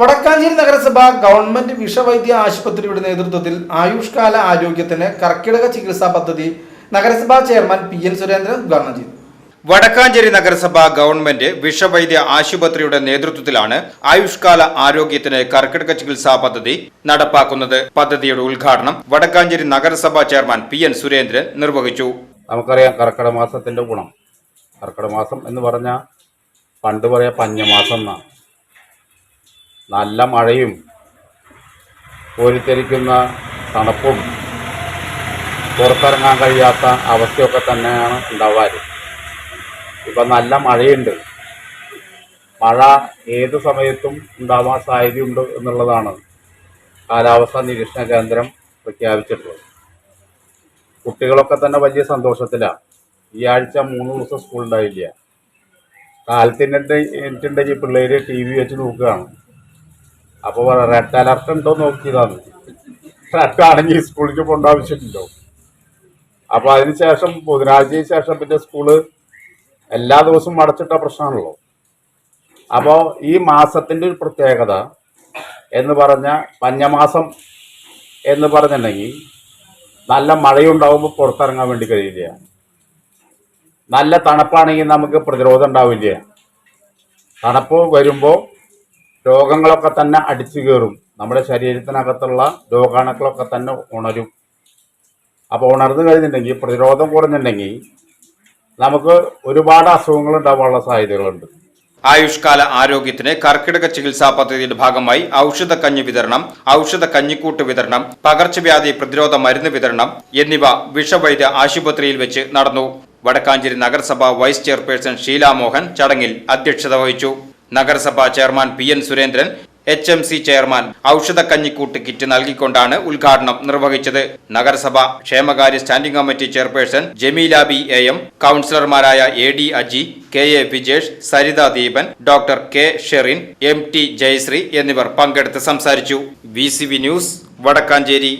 വടക്കാഞ്ചേരി നഗരസഭ ഗവൺമെന്റ് വിഷവൈദ്യ ആശുപത്രിയുടെ നേതൃത്വത്തിൽ ആയുഷ്കാല ആരോഗ്യത്തിന് കർക്കിടക ചികിത്സാ പദ്ധതി നഗരസഭാ ചെയർമാൻ പി എൻ സുരേന്ദ്രൻ ഉദ്ഘാടനം ചെയ്തു. വടക്കാഞ്ചേരി നഗരസഭ ഗവൺമെന്റ് വിഷവൈദ്യ ആശുപത്രിയുടെ നേതൃത്വത്തിലാണ് ആയുഷ്കാല ആരോഗ്യത്തിന് കർക്കിടക ചികിത്സാ പദ്ധതി നടപ്പാക്കുന്നത്. പദ്ധതിയുടെ ഉദ്ഘാടനം വടക്കാഞ്ചേരി നഗരസഭാ ചെയർമാൻ പി എൻ സുരേന്ദ്രൻ നിർവഹിച്ചു. നമുക്കറിയാം കർക്കിടക മാസത്തിന്റെ ഗുണം. കർക്കിടക മാസം എന്ന് പറഞ്ഞാൽ പണ്ട് പറയാ പഞ്ഞമാസം എന്നാണ്. നല്ല മഴയും കോരിത്തെരിക്കുന്ന തണുപ്പും പുറത്തിറങ്ങാൻ കഴിയാത്ത അവസ്ഥയൊക്കെ തന്നെയാണ് ഉണ്ടാവാറ്. ഇപ്പം നല്ല മഴയുണ്ട്. മഴ ഏത് സമയത്തും ഉണ്ടാവാൻ സാധ്യതയുണ്ട് എന്നുള്ളതാണ് കാലാവസ്ഥാ നിരീക്ഷണ കേന്ദ്രം പ്രഖ്യാപിച്ചിട്ടുള്ളത്. കുട്ടികളൊക്കെ തന്നെ വലിയ സന്തോഷത്തിലാണ് ഈ ആഴ്ച മൂന്ന് ദിവസം സ്കൂൾ ഉണ്ടായില്ല. എനിക്കുണ്ടെങ്കിൽ പിള്ളേർ ടി വി വെച്ച് നോക്കുകയാണ്. അപ്പോൾ റെഡ് അലർട്ട് ഉണ്ടോ നോക്കിയതാണ്. റെഡ് ആണെങ്കിൽ സ്കൂളിലേക്ക് പോകേണ്ട ആവശ്യമുണ്ടോ? അപ്പോൾ അതിനുശേഷം ബുധനാഴ്ചയ്ക്ക് ശേഷം പിന്നെ സ്കൂൾ എല്ലാ ദിവസവും അടച്ചിട്ട പ്രശ്നമാണല്ലോ. അപ്പോൾ ഈ മാസത്തിന്റെ ഒരു പ്രത്യേകത എന്ന് പറഞ്ഞ പഞ്ഞമാസം എന്ന് പറഞ്ഞിട്ടുണ്ടെങ്കിൽ നല്ല മഴയുണ്ടാവുമ്പോൾ പുറത്തിറങ്ങാൻ വേണ്ടി കഴിയില്ല. നല്ല തണുപ്പാണെങ്കിൽ നമുക്ക് പ്രതിരോധം ഉണ്ടാവില്ല. തണുപ്പ് വരുമ്പോൾ രോഗങ്ങളൊക്കെ തന്നെ അടിച്ചു കയറും നമ്മുടെ ശരീരത്തിനകത്തുള്ള രോഗാണുക്കളൊക്കെ തന്നെ ഉണരും. അപ്പോൾ ഉണർന്നു കഴിഞ്ഞിട്ടുണ്ടെങ്കിൽ പ്രതിരോധം കുറഞ്ഞിട്ടുണ്ടെങ്കിൽ നമുക്ക് ഒരുപാട് അസുഖങ്ങൾ ഉണ്ടാവാനുള്ള സാധ്യതകളുണ്ട്. ആയുഷ്കാല ആരോഗ്യത്തിന് കർക്കിടക ചികിത്സാ പദ്ധതിയുടെ ഭാഗമായി ഔഷധ കഞ്ഞി വിതരണം ഔഷധ കഞ്ഞിക്കൂട്ട് വിതരണം പകർച്ചവ്യാധി പ്രതിരോധ മരുന്ന് വിതരണം എന്നിവ വിഷവൈദ്യ ആശുപത്രിയിൽ വെച്ച് നടന്നു. വടക്കാഞ്ചേരി നഗരസഭ വൈസ് ചെയർപേഴ്സൺ ഷീല മോഹൻ ചടങ്ങിൽ അധ്യക്ഷത വഹിച്ചു. നഗരസഭാ chairman P N Surendran H M C chairman ഔഷധ കഞ്ഞിക്കൂട്ട് കിറ്റ് നൽകിക്കൊണ്ടാണ് ഉദ്ഘാടനം നിർവഹിച്ചത്. നഗരസഭ ക്ഷേമകാര്യ standing committee chairperson Jameela B A M കൌൺസിലർമാരായ A D Aji K A Vijesh Saritha Deepan doctor K Sherin M T Jayasree എന്നിവർ പങ്കെടുത്ത് സംസാരിച്ചു. V news Vadakkanchery.